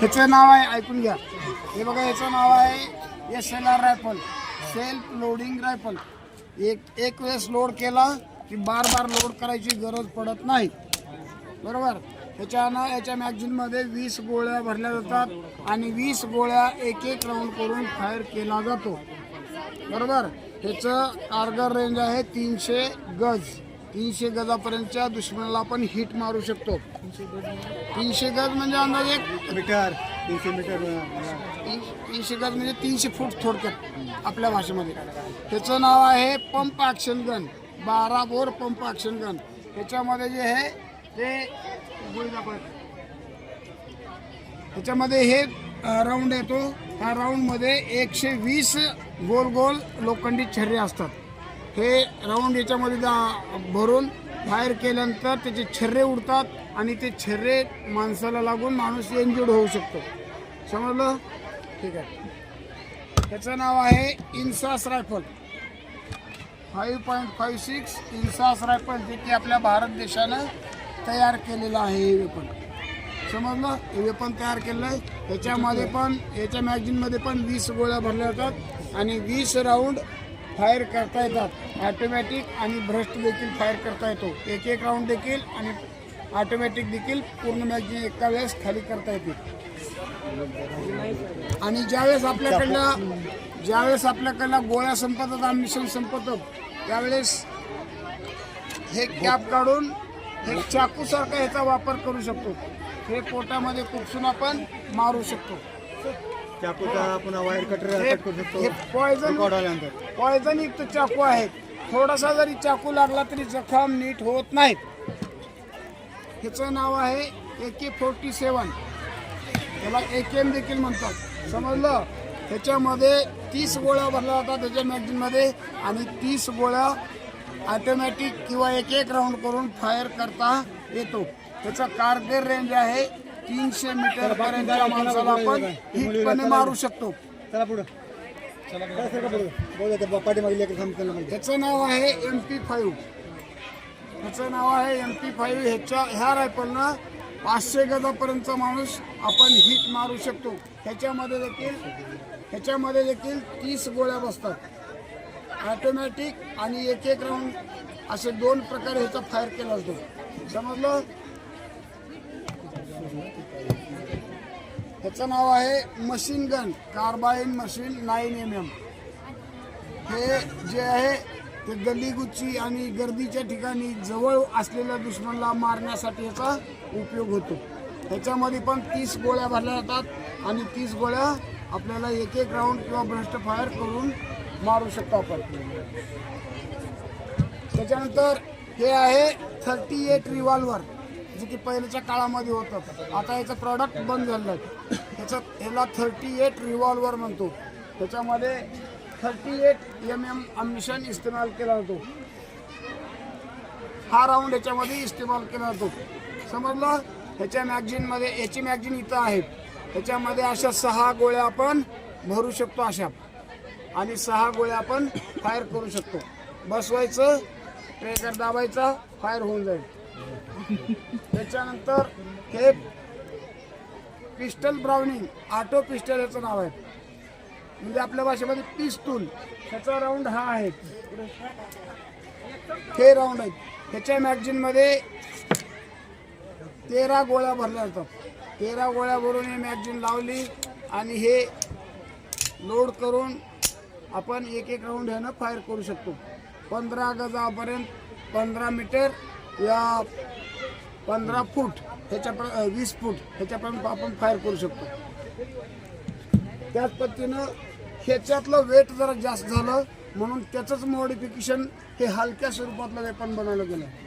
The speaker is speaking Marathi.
ह्याचं नाव आहे ऐकून घ्या. हे बघा याचं नाव आहे S L R rifle self loading rifle एक एक वेळेस लोड केला की बार बार लोड करायची गरज पडत नाही. बरोबर? ह्याच्यानं याच्या मॅगझिनमध्ये वीस गोळ्या भरल्या जातात आणि वीस गोळ्या एक एक राऊंड करून फायर केला जातो. बरोबर? ह्याचं कारगर रेंज आहे तीनशे गज. तीनशे गजापर्यंतच्या दुश्मनाला आपण हिट मारू शकतो. तीनशे गज म्हणजे अंदाजे एक मीटर तीनशे मीटर तीन- तीनशे गज म्हणजे तीनशे फूट थोडक्यात आपल्या भाषेमध्ये. त्याचं नाव आहे पंप ॲक्शन गन बारा बोर पंप ॲक्शन गन. त्याच्यामध्ये जे आहे ते गोळी. त्याच्यामध्ये हे राऊंड येतो. ह्या राऊंडमध्ये एकशे वीस गोल गोल लोखंडी छर्रे असतात. हे राऊंड याच्यामध्ये जा- भरून फायर केल्यानंतर त्याचे छर्रे उडतात आणि ते छर्रे माणसाला लागून माणूस इंजुर्ड होऊ शकतो. समजलं? ठीक आहे. त्याचं नाव आहे INSAS rifle. Five point five six INSAS rifle जे की आपल्या भारत देशानं तयार केलेलं आहे हे वेपन समजलं? हे वेपन तयार केलेलं आहे. त्याच्यामध्ये पण याच्या मॅगझिनमध्ये पण वीस गोळ्या भरल्या जातात आणि वीस राऊंड फायर करता येतात. ॲटोमॅटिक आणि भ्रष्ट देखील फायर करता येतो. एक एक राऊंड देखील आणि ऑटोमॅटिक देखील पूर्ण मॅगझिन एका वेळेस खाली करता येते आणि ज्यावेळेस आपल्याकडलं ज्यावेळेस आपल्याकडला गोळ्या संपतात आमिशन संपतं त्यावेळेस हे कॅप काढून हे चाकूसारखा ह्याचा वापर करू शकतो. हे पोटामध्ये खुपसून आपण मारू शकतो. चाकूचा पुन्हा वायर कटर कट करू शकतो. पॉयझन रेकॉर्ड आल्यानंतर. पॉयझन युक्त चाकू आहे थोडासा जरी चाकू लागला तरी जखम नीट होत नाहीत. ह्याचं नाव आहे ए के फोर्टी सेवन त्याला ए के एम देखील म्हणतात. समजलं? ह्याच्यामध्ये तीस गोळ्या भरल्या जातात त्याच्या मॅगझिनमध्ये आणि तीस गोळ्या ऑटोमॅटिक किंवा एक एक राऊंड करून फायर करता येतो. त्याचा कारगर रेंज आहे तीनशे मीटर पर्यंतच्या माणसाला आपण हिटपणे मारू शकतो. चला पुढं. ह्याचं नाव आहे एम पी फाईव्ह ह्याचं नाव आहे एम पी फाईव्ह ह्याच्या ह्या रायफलनं पाचशे गजापर्यंतचा माणूस आपण हिट मारू शकतो. ह्याच्यामध्ये देखील ह्याच्यामध्ये देखील तीस गोळ्या बसतात. ऑटोमॅटिक आणि एक एक राऊंड असे दोन प्रकारे ह्याचा फायर केला जातो. समजलं? ह्याचं नाव आहे machine gun carbine machine nine M M. हे जे आहे ते गल्लीगुच्ची आणि गर्दीच्या ठिकाणी जवळ असलेल्या दुश्मनला मारण्यासाठी याचा उपयोग होतो. ह्याच्यामध्ये पण तीस गोळ्या भरल्या जातात आणि तीस गोळ्या आपल्याला एक एक राऊंड किंवा भ्रष्ट फायर करून मारू शकतो आपण. त्याच्यानंतर हे आहे थर्टी एट रिव्हॉल्वर जे की पहिल्याच्या काळामध्ये होतं. आता याचं प्रॉडक्ट बंद झालं आहे त्याच्यात ह्याला थर्टी एट रिव्हॉल्वर म्हणतो. त्याच्यामध्ये thirty eight M M ammunition इस्तेमाल केला जातो. हा राऊंड याच्यामध्ये इस्तेमाल केला जातो. समजलं? ह्याच्या मॅगझिनमध्ये याची मॅगझिन इथं आहे. त्याच्यामध्ये अशा सहा गोळ्या आपण भरू शकतो अशा. आणि सहा गोळ्या आपण फायर करू शकतो. बसवायचं ट्रेकर दाबायचा फायर होऊन जाईल. त्याच्यानंतर हे पिस्टल ब्राउनिंग ऑटो पिस्टल याचं नाव आहे. म्हणजे आपल्या भाषेमध्ये पिस्तूल. ह्याचा राऊंड हा आहे. हे राऊंड आहेत. त्याच्या मॅगझिनमध्ये तेरा गोळ्या भरल्या जातात. तेरा गोळ्या भरून हे मॅगझिन लावली आणि हे लोड करून आपण एक एक राऊंड ह्यानं फायर करू शकतो. पंधरा गजापर्यंत पंधरा मीटर या पंधरा फूट ह्याच्या वीस फूट ह्याच्यापर्यंत आपण फायर करू शकतो. त्याच पद्धतीनं ह्याच्यातलं वेट जरा जास्त झालं म्हणून त्याचंच मॉडिफिकेशन हे हलक्या स्वरूपातलं वेपन बनवलं गेलं.